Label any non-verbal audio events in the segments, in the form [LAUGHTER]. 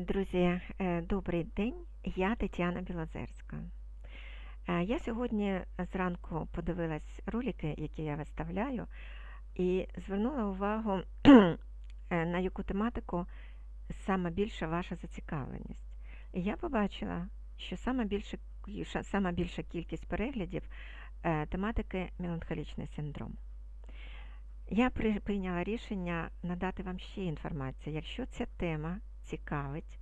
Друзі, е, добрий день. Я Тетяна Білозерська. Е, Я сьогодні зранку подивилась ролики, які я виставляю, і звернула увагу, [CLEARS THROAT] е, на яку тематику саме більша ваша зацікавленість. І я побачила, що саме більше, сама більша кількість переглядів тематики меланхолічний синдром. Я прийняла рішення надати вам ще інформацію. Якщо ця тема цікавить,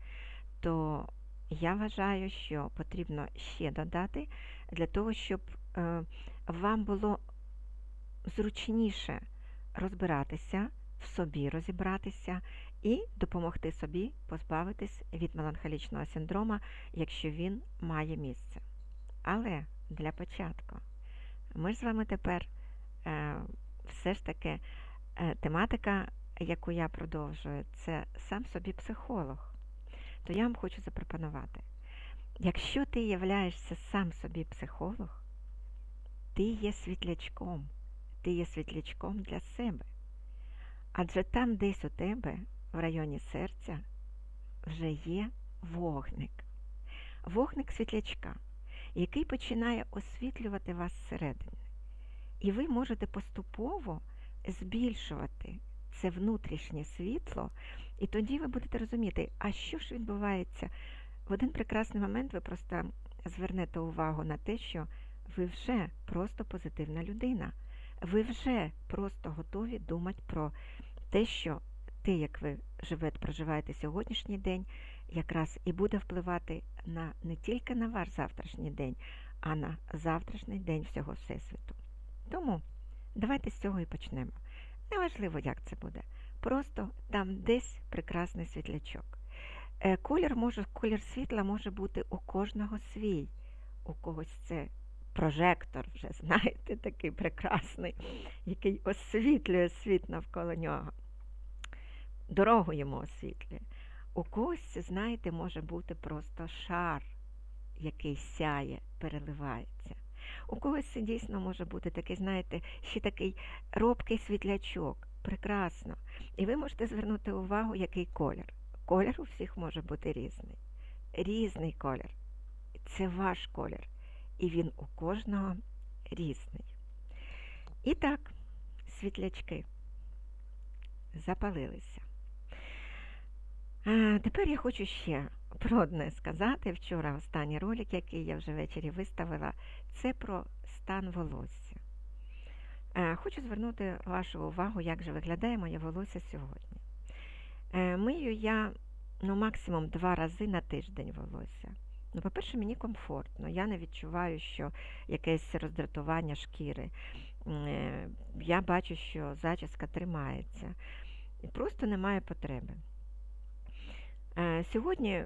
то я вважаю, що потрібно ще додати для того, щоб е, вам було зручніше розбиратися, в собі розібратися і допомогти собі позбавитись від меланхолічного синдрома, якщо він має місце. Але для початку ми ж з вами тепер е, все ж таки е, тематика, яку я продовжую, це сам собі психолог. То я вам хочу запропонувати. Якщо ти являєшся сам собі психолог, ти є світлячком, ти є світлячком для себе. Адже там десь у тебе, в районі серця, вже є вогник. Вогник світлячка, який починає освітлювати вас зсередини. І ви можете поступово збільшувати це внутрішнє світло, і тоді ви будете розуміти, а що ж відбувається. В один прекрасний момент ви просто звернете увагу на те, що ви вже просто позитивна людина. Ви вже просто готові думати про те, що те, як ви живете, проживаєте сьогоднішній день, якраз і буде впливати на не тільки на ваш завтрашній день, а на завтрашній день всього Всесвіту. Тому давайте з цього і почнемо. Неважливо, як це буде. Просто там десь прекрасний світлячок. Е, Колір може, колір світла може бути у кожного свій. У когось це прожектор, вже [LAUGHS] знаєте, такий прекрасний, який освітлює світ навколо нього. Дорогу йому освітлює. У когось, це, знаєте, може бути просто шар, який сяє, переливається. У когось це дійсно може бути такий, знаєте, ще такий робкий світлячок. Прекрасно. І ви можете звернути увагу, який колір. Колір у всіх може бути різний. Різний колір. Це ваш колір. І він у кожного різний. І так, світлячки запалилися. А, тепер я хочу ще про одне сказати. Вчора останній ролик, який я вже ввечері виставила, це про стан волосся. Е, Хочу звернути вашу увагу, як же виглядає моє волосся сьогодні. Е, Мию я ну, максимум два рази на тиждень волосся. Ну, по-перше, мені комфортно. Я не відчуваю, що якесь роздратування шкіри. Е, Я бачу, що зачіска тримається. Просто немає потреби. Сьогодні,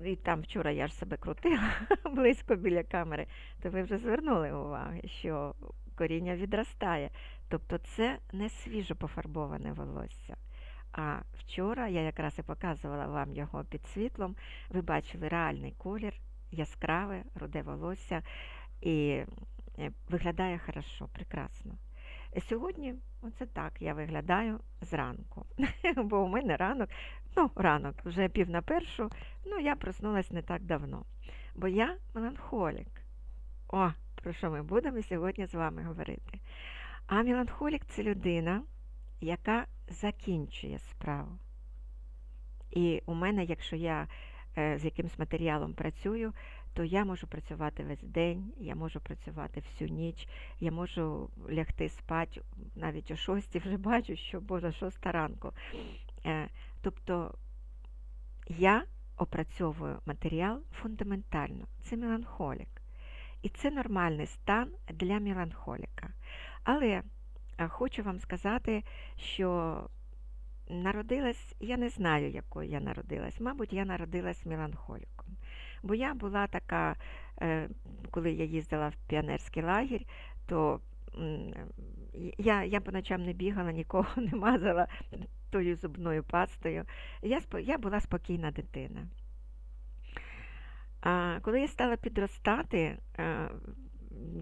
і там вчора я ж себе крутила [LAUGHS] близько біля камери, то ви вже звернули увагу, що коріння відростає. Тобто це не свіжо пофарбоване волосся. А вчора я якраз і показувала вам його під світлом. Ви бачили реальний колір, яскраве, руде волосся і е, виглядає хорошо, прекрасно. Сьогодні оце так я виглядаю зранку, [LAUGHS] бо у мене ранок, ну, ранок, вже пів на першу, ну я проснулась не так давно. Бо я меланхолік. О, про що ми будемо сьогодні з вами говорити? А меланхолік це людина, яка закінчує справу. І у мене, якщо я е, з якимсь матеріалом працюю, то я можу працювати весь день, я можу працювати всю ніч, я можу лягти спати навіть о 6 вже бачу, що Боже, 6 ранку. Е, тобто я опрацьовую матеріал фундаментально. Це меланхолік. І це нормальний стан для меланхоліка. Але е, хочу вам сказати, що народилась, я не знаю, якою я народилась. Мабуть, я народилась меланхоліком. Бо я була така, е, коли я їздила в піонерський лагерь, то я, я по ночам не бігала, нікого [LAUGHS] не мазала тою зубною пастою. Я, я була спокійна дитина. А коли я стала підростати, е,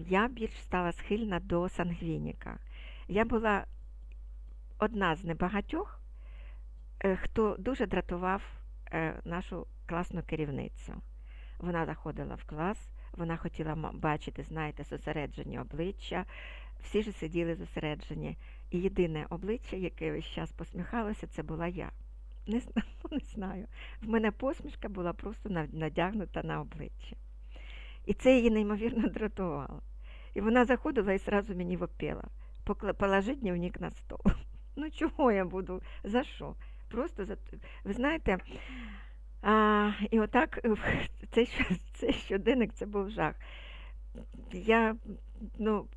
я більш стала схильна до сангвініка. Я була одна з небагатьох, е, хто дуже дратував нашу класну керівницю. Вона заходила в клас, вона хотіла бачити, знаєте, зосереджені обличчя. Всі ж сиділи зосереджені. І єдине обличчя, яке весь час посміхалося, це була я. Не, зна- [LAUGHS] ну, не знаю. В мене посмішка була просто надягнута на обличчя. І це її неймовірно [LAUGHS] дратувало. І вона заходила і одразу мені. «Покла- Положи дневник на стол. [LAUGHS] Ну чого я буду? За що? Просто за ви знаєте, а, і отак е, [LAUGHS] цей, [LAUGHS] цей щоденник це був жах. Я, ну,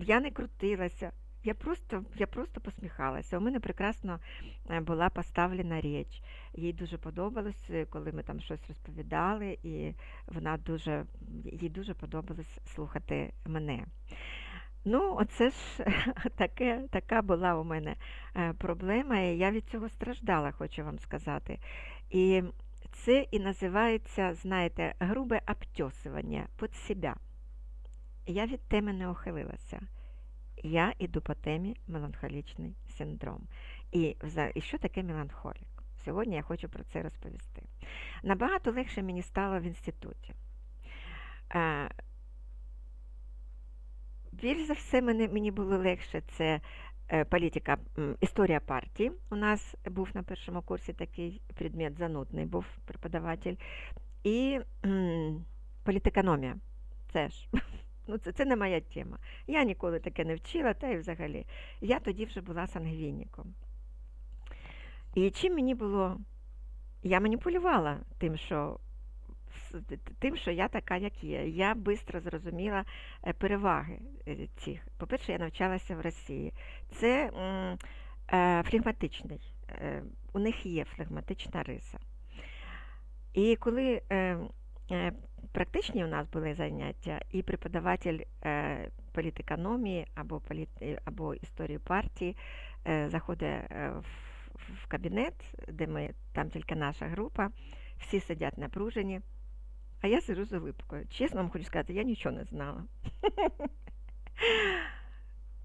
я не крутилася, я просто, я просто посміхалася. У мене прекрасно е, була поставлена річ. Їй дуже подобалось, е, коли ми там щось розповідали, і вона дуже, їй дуже подобалось слухати мене. Ну, оце ж [LAUGHS] таке, така була у мене проблема, і я від цього страждала, хочу вам сказати. І це і називається, знаєте, грубе обтьосування під себе. Я від теми не ухилилася. Я іду по темі меланхолічний синдром. І, і що таке меланхолік? Сьогодні я хочу про це розповісти. Набагато легше мені стало в інституті. Більш за все, мені, було легше це політика, історія партії. У нас був на першому курсі такий предмет занудний, був преподаватель. І політекономія. Це ж. [LAUGHS] Ну, це, це не моя тема. Я ніколи таке не вчила, та й взагалі. Я тоді вже була сангвініком. І чим мені було. Я маніпулювала тим, що тим, що я така, як є. Я швидко зрозуміла е, переваги е, цих. По-перше, я навчалася в Росії. Це е, флегматичний. У них є флегматична риса. І коли практичні у нас були заняття, і преподаватель політекономії або, політ, або історії партії заходить в кабінет, де ми, там тільки наша група, всі сидять напружені, а я сижу з улипкою. Чесно вам хочу сказати, я нічого не знала. [LAUGHS]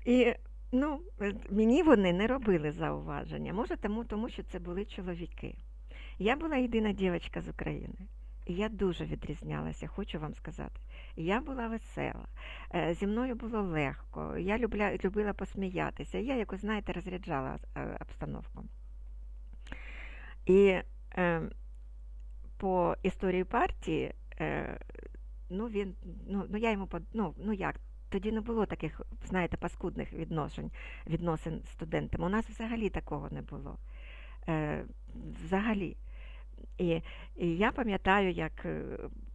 І ну, мені вони не робили зауваження. Може, тому, тому що це були чоловіки. Я була єдина дівчинка з України. І я дуже відрізнялася, хочу вам сказати. Я була весела, е, зі мною було легко, я любля, любила посміятися. Я, якось, знаєте, розряджала е, обстановку. І е, по історії партії, е, ну він, ну, ну я йому ну, ну як, тоді не було таких, знаєте, паскудних відношень, відносин з студентами. У нас взагалі такого не було. Е, взагалі. І, і я пам'ятаю, як е,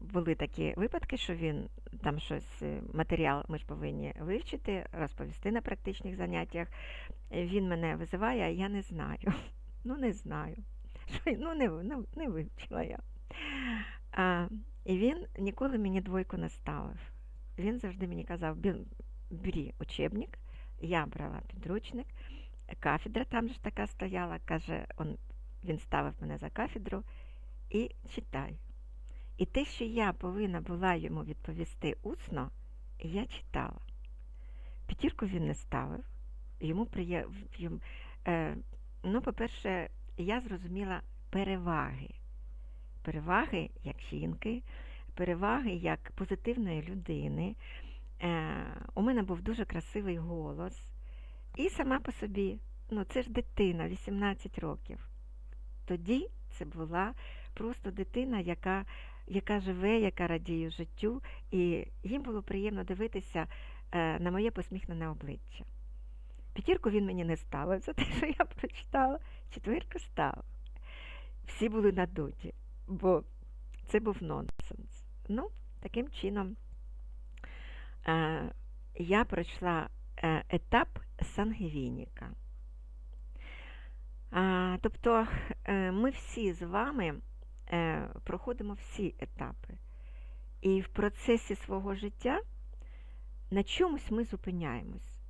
були такі випадки, що він там щось, е, матеріал ми ж повинні вивчити, розповісти на практичних заняттях. Він мене визиває, а я не знаю. [LAUGHS] Ну, не знаю. [LAUGHS] Ну, не, ви- ну, не вивчила я. А, і він ніколи мені двойку не ставив. Він завжди мені казав, «Бі- бери учебник. Я брала підручник. Кафедра там же така стояла. Каже, он, він ставив мене за кафедру і читай. І те, що я повинна була йому відповісти усно, я читала. П'ятірку він не ставив. Йому приє... е, ну, по-перше, я зрозуміла переваги. Переваги як жінки, переваги як позитивної людини. Е, у мене був дуже красивий голос. І сама по собі, ну це ж дитина, 18 років. Тоді це була просто дитина, яка, яка живе, яка радіє життю, і їм було приємно дивитися е, на моє посміхнене обличчя. П'ятірку він мені не ставив за те, що я прочитала, четвірку ставив. Всі були надуті, бо це був нонсенс. Ну, таким чином е, я пройшла е, етап сангвініка. Тобто е, ми всі з вами е, проходимо всі етапи. І в процесі свого життя на чомусь ми зупиняємось,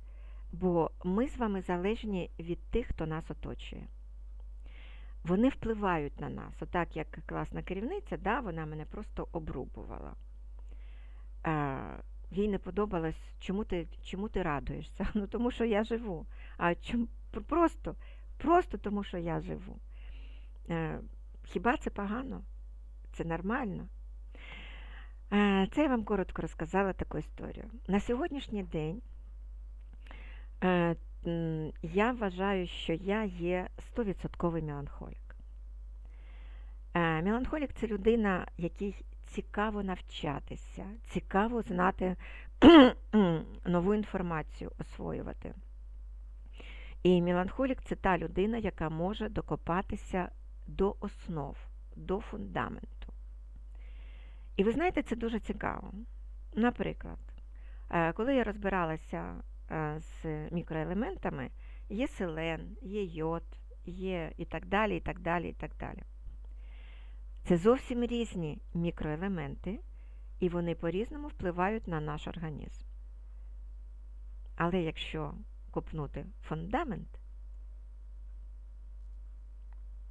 бо ми з вами залежні від тих, хто нас оточує. Вони впливають на нас. Отак, як класна керівниця, да, вона мене просто обрубувала. Е, їй не подобалось, чому ти, чому ти радуєшся? [LAUGHS] Ну тому що я живу. А чому просто, просто тому, що я живу. Е, Хіба це погано? Це нормально. Е, Це я вам коротко розказала таку історію. На сьогоднішній день е, я вважаю, що я є 100% меланхолік. Е, Меланхолік це людина, якій цікаво навчатися, цікаво знати [CLEARS THROAT] нову інформацію, освоювати. І меланхолік це та людина, яка може докопатися до основ, до фундаменту. І ви знаєте, це дуже цікаво. Наприклад, е, коли я розбиралася з мікроелементами, є селен, є йод, є і так далі, і так далі, і так далі. Це зовсім різні мікроелементи, і вони по-різному впливають на наш організм. Але якщо копнути фундамент,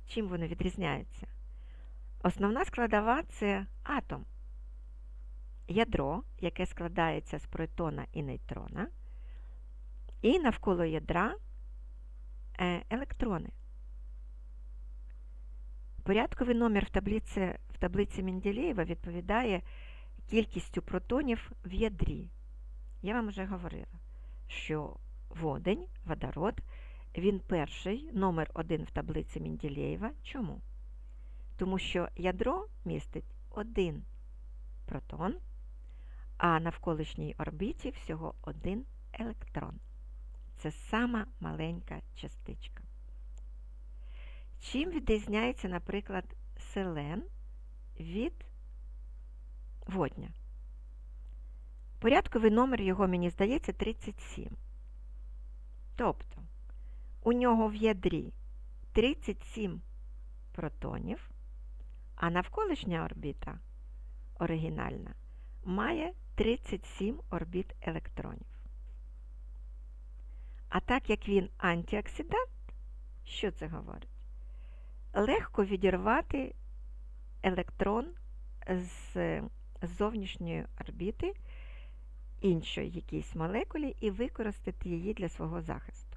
чим вони відрізняються? Основна складова це атом. Ядро, яке складається з протона і нейтрона, і навколо ядра е, електрони. Порядковий номер в таблиці, в таблиці Менделєєва відповідає кількістю протонів в ядрі. Я вам вже говорила, що водень, водород, він перший, номер один в таблиці Менделєєва. Чому? Тому що ядро містить один протон, а навколишній орбіті всього один електрон. Це сама маленька частичка. Чим відрізняється, наприклад, селен від водня? Порядковий номер його, мені здається, 37. Тобто у нього в ядрі 37 протонів, а навколишня орбіта оригінальна має 37 орбіт електронів. А так як він антиоксидант, що це говорить? Легко відірвати електрон з зовнішньої орбіти іншої якійсь молекулі і використати її для свого захисту.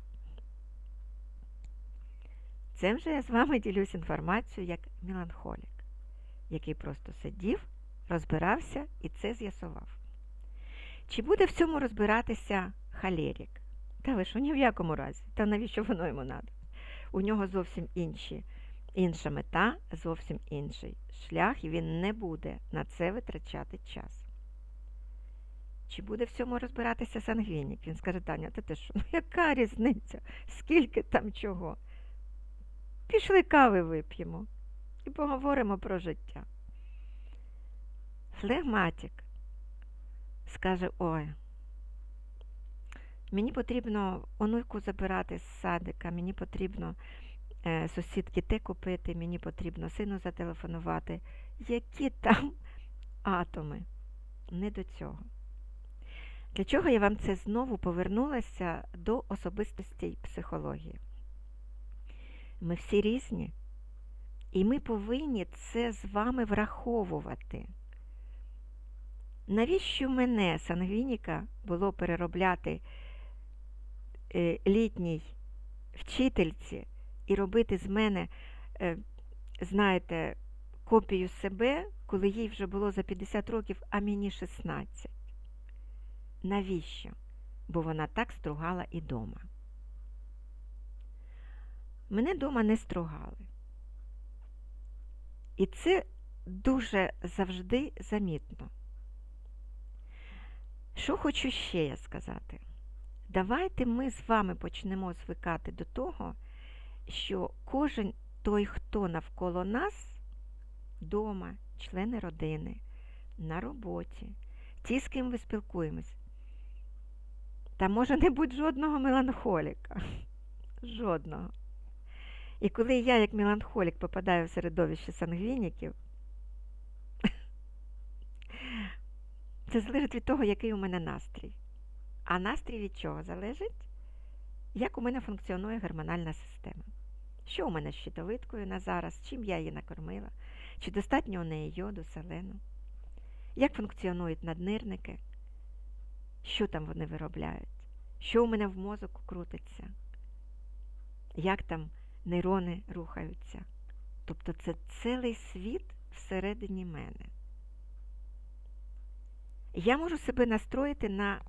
Цим же я з вами ділюсь інформацією як меланхолік, який просто сидів, розбирався і це з'ясував. Чи буде в цьому розбиратися халерік? Та ви що, ні в якому разі. Та навіщо воно йому треба? У нього зовсім інші, інша мета, зовсім інший шлях, і він не буде на це витрачати час. Чи буде в цьому розбиратися сангвінік? Він скаже, Таня, та ти що? Ну яка різниця? Скільки там чого? Пішли кави вип'ємо і поговоримо про життя. Флегматик скаже, ой, мені потрібно онуйку забирати з садика, мені потрібно е, сусідки те купити, мені потрібно сину зателефонувати. Які там [LAUGHS] атоми? Не до цього. Для чого я вам це знову повернулася до особистостей психології? Ми всі різні, і ми повинні це з вами враховувати. Навіщо мене, сангвініка, було переробляти літній вчительці і робити з мене, е, знаєте, копію себе, коли їй вже було за 50 років, а мені 16? Навіщо? Бо вона так стругала і дома. Мене дома не стругали. І це дуже завжди замітно. Що хочу ще я сказати? Давайте ми з вами почнемо звикати до того, що кожен той, хто навколо нас, дома, члени родини, на роботі, ті, з ким ви спілкуємось, та може не бути жодного меланхоліка. Жодного. І коли я, як меланхолік, попадаю в середовище сангвініків, [LAUGHS] це залежить від того, який у мене настрій. А настрій від чого залежить? Як у мене функціонує гормональна система? Що у мене з щитовидкою на зараз, чим я її накормила? Чи достатньо у неї йоду, селену? Як функціонують наднирники? Що там вони виробляють? Що у мене в мозку крутиться? Як там нейрони рухаються? Тобто це цілий світ всередині мене. Я можу себе настроїти на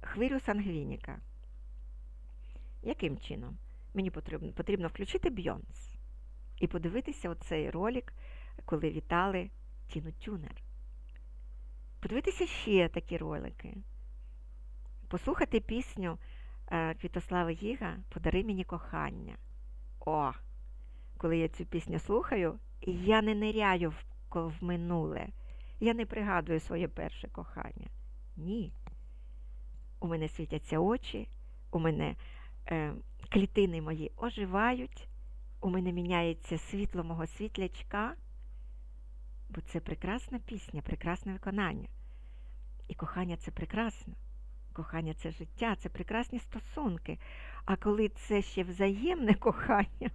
хвилю сангвініка. Яким чином? Мені потрібно, потрібно включити Бйонс і подивитися оцей ролик, коли вітали Тіну Тюнер. Подивитися ще такі ролики. Послухати пісню е, Квітослави Гіга Подари мені кохання. О! Коли я цю пісню слухаю, я не ниряю в минуле. Я не пригадую своє перше кохання. Ні. У мене світяться очі, у мене е, клітини мої оживають, у мене міняється світло мого світлячка, бо це прекрасна пісня, прекрасне виконання. І кохання це прекрасно. Кохання це життя, це прекрасні стосунки. А коли це ще взаємне кохання,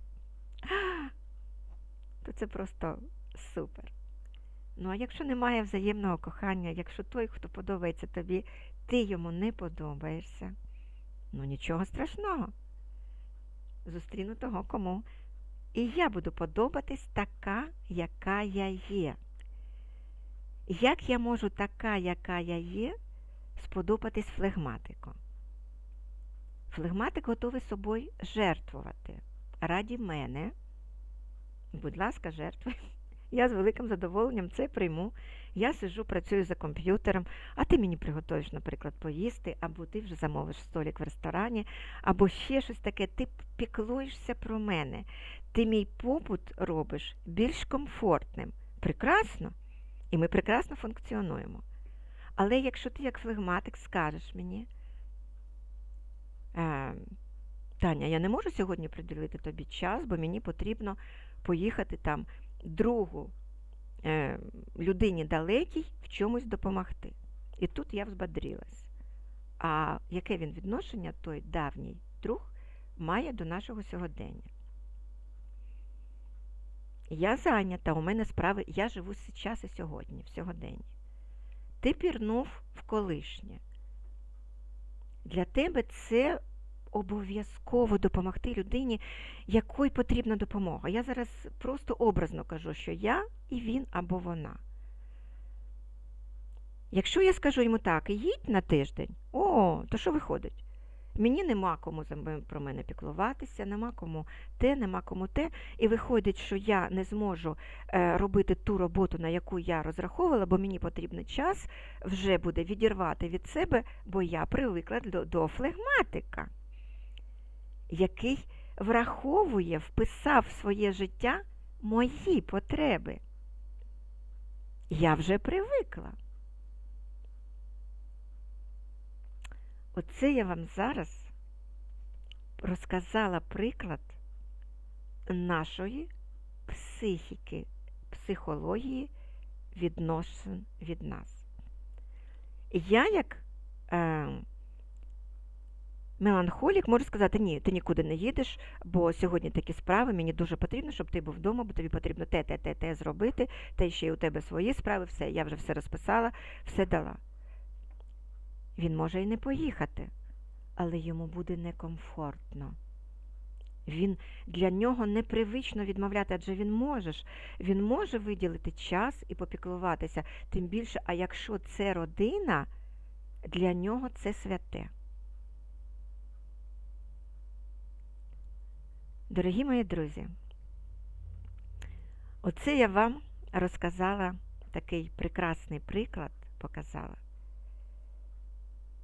[LAUGHS] то це просто супер. Ну а якщо немає взаємного кохання, якщо той, хто подобається тобі, ти йому не подобаєшся, ну нічого страшного. Зустріну того, кому. І я буду подобатись така, яка я є. Як я можу така, яка я є, сподобатись флегматику? Флегматик готовий собою жертвувати. Раді мене, будь ласка, жертвуй. Я з великим задоволенням це прийму. Я сиджу, працюю за комп'ютером, а ти мені приготуєш, наприклад, поїсти, або ти вже замовиш столик в ресторані, або ще щось таке. Ти піклуєшся про мене. Ти мій побут робиш більш комфортним. Прекрасно. І ми прекрасно функціонуємо. Але якщо ти як флегматик скажеш мені, е, Таня, я не можу сьогодні приділити тобі час, бо мені потрібно поїхати там другу е, людині далекій в чомусь допомогти. І тут я взбадрилась. А яке він відношення, той давній друг, має до нашого сьогодення? Я зайнята, у мене справи, я живу зараз і сьогодні, в сьогоденні. Ти пірнув в колишнє. Для тебе це обов'язково допомогти людині, якої потрібна допомога. Я зараз просто образно кажу, що я і він або вона. Якщо я скажу йому так, їдь на тиждень, о, то що виходить? Мені нема кому про мене піклуватися, нема кому те, нема кому те. І виходить, що я не зможу е, робити ту роботу, на яку я розраховувала, бо мені потрібен час вже буде відірвати від себе, бо я привикла до флегматика, який враховує, вписав в своє життя мої потреби. Я вже привикла. Оце я вам зараз розказала приклад нашої психіки, психології відносин від нас. Я, як е, меланхолік, можу сказати, ні, ти нікуди не їдеш, бо сьогодні такі справи, мені дуже потрібно, щоб ти був вдома, бо тобі потрібно те, те, те, те зробити, та ще й у тебе свої справи, все, я вже все розписала, все дала. Він може і не поїхати, але йому буде некомфортно. Він для нього непривично відмовляти, адже він може він може виділити час і попіклуватися. Тим більше, а якщо це родина, для нього це святе. Дорогі мої друзі, оце я вам розказала такий прекрасний приклад, показала.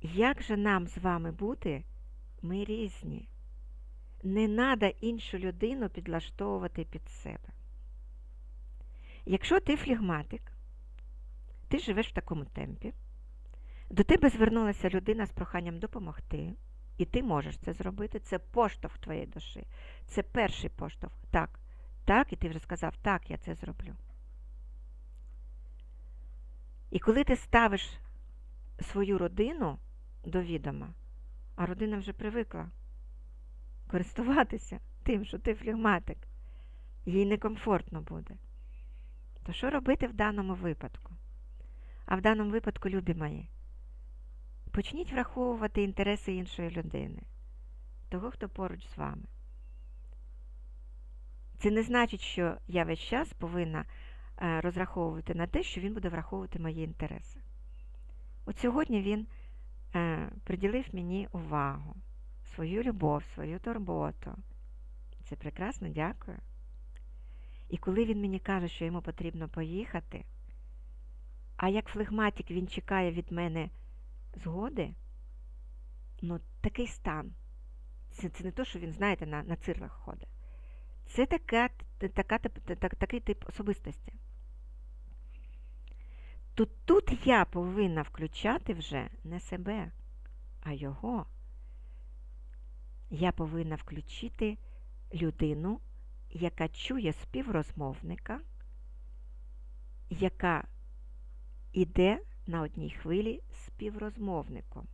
Як же нам з вами бути? Ми різні. Не треба іншу людину підлаштовувати під себе. Якщо ти флегматик, ти живеш в такому темпі, до тебе звернулася людина з проханням допомогти, і ти можеш це зробити, це поштовх твоєї душі. Це перший поштовх. Так, так, і ти вже сказав, так, я це зроблю. І коли ти ставиш свою родину до відома, а родина вже привикла користуватися тим, що ти флегматик, їй некомфортно буде. То що робити в даному випадку? А в даному випадку, любі мої, почніть враховувати інтереси іншої людини, того, хто поруч з вами. Це не значить, що я весь час повинна е, розраховувати на те, що він буде враховувати мої інтереси. От сьогодні він е, приділив мені увагу, свою любов, свою турботу. Це прекрасно, дякую. І коли він мені каже, що йому потрібно поїхати, а як флегматик він чекає від мене згоди, ну такий стан. Це, це не то, що він, знаєте, на, на цирлах ходить. Це така, така, так, такий тип особистості. То тут я повинна включати вже не себе, а його. Я повинна включити людину, яка чує співрозмовника, яка іде на одній хвилі співрозмовником.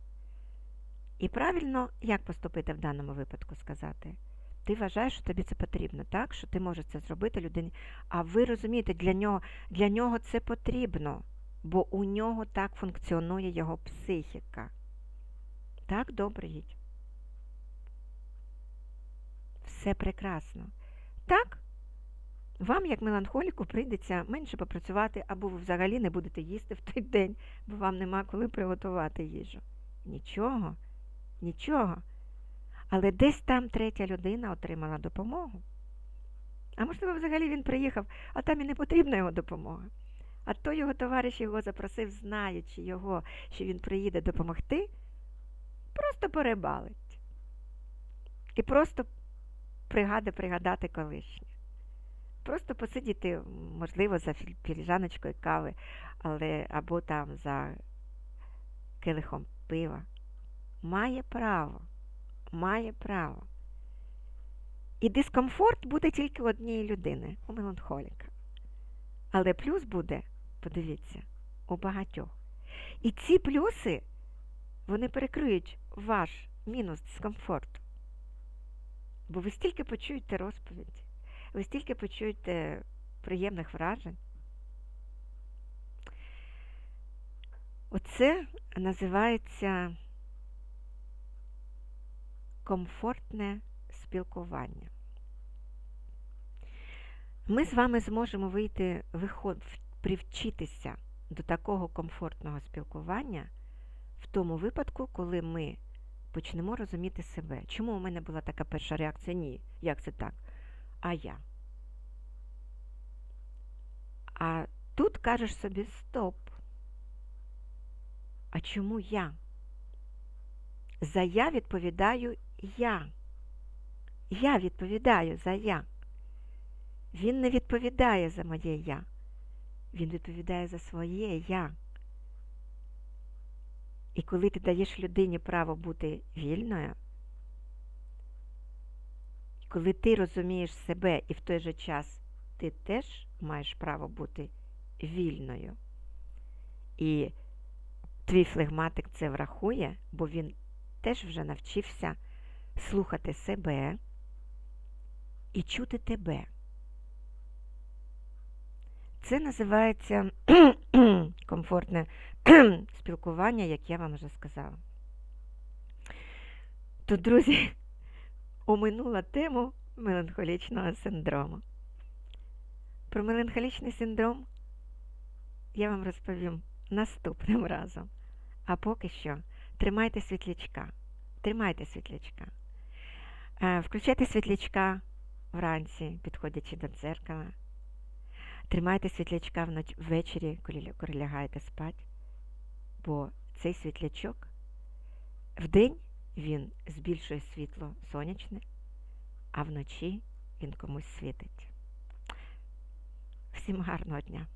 І правильно, як поступити в даному випадку сказати? Ти вважаєш, що тобі це потрібно, так? Що ти можеш це зробити людині. А ви розумієте, для нього, для нього це потрібно, бо у нього так функціонує його психіка. Так, добре їдь. Все прекрасно. Так, вам, як меланхоліку, прийдеться менше попрацювати, або ви взагалі не будете їсти в той день, бо вам нема коли приготувати їжу. Нічого, нічого. Але десь там третя людина отримала допомогу. А можливо, взагалі він приїхав, а там і не потрібна його допомога. А то його товариш його запросив, знаючи його, що він приїде допомогти, просто порибалить. І просто пригади пригадати колишнє. Просто посидіти, можливо, за філіжаночкою кави, але або там за килихом пива. Має право має право. І дискомфорт буде тільки у однієї людини, у меланхоліка. Але плюс буде, подивіться, у багатьох. І ці плюси, вони перекриють ваш мінус дискомфорту. Бо ви стільки почуєте розповіді, ви стільки почуєте приємних вражень. Оце називається комфортне спілкування. Ми з вами зможемо вийти, виход, привчитися до такого комфортного спілкування в тому випадку, коли ми почнемо розуміти себе. Чому у мене була така перша реакція? Ні, як це так? А я. А тут кажеш собі стоп. А чому я? За я відповідаю я. Я відповідаю за я. Він не відповідає за моє я. Він відповідає за своє я. І коли ти даєш людині право бути вільною, коли ти розумієш себе і в той же час ти теж маєш право бути вільною, і твій флегматик це врахує, бо він теж вже навчився слухати себе і чути тебе. Це називається [CLEARS THROAT] комфортне [CLEARS THROAT] спілкування, як я вам вже сказала. Тут, друзі, [LAUGHS] оминула тему меланхолічного синдрому. Про меланхолічний синдром я вам розповім наступним разом. А поки що тримайте світлячка. Тримайте світлячка. Е, включайте світлячка вранці, підходячи до дзеркала. Тримайте світлячка ввечері, коли лягаєте спати, бо цей світлячок вдень він збільшує світло сонячне, а вночі він комусь світить. Всім гарного дня!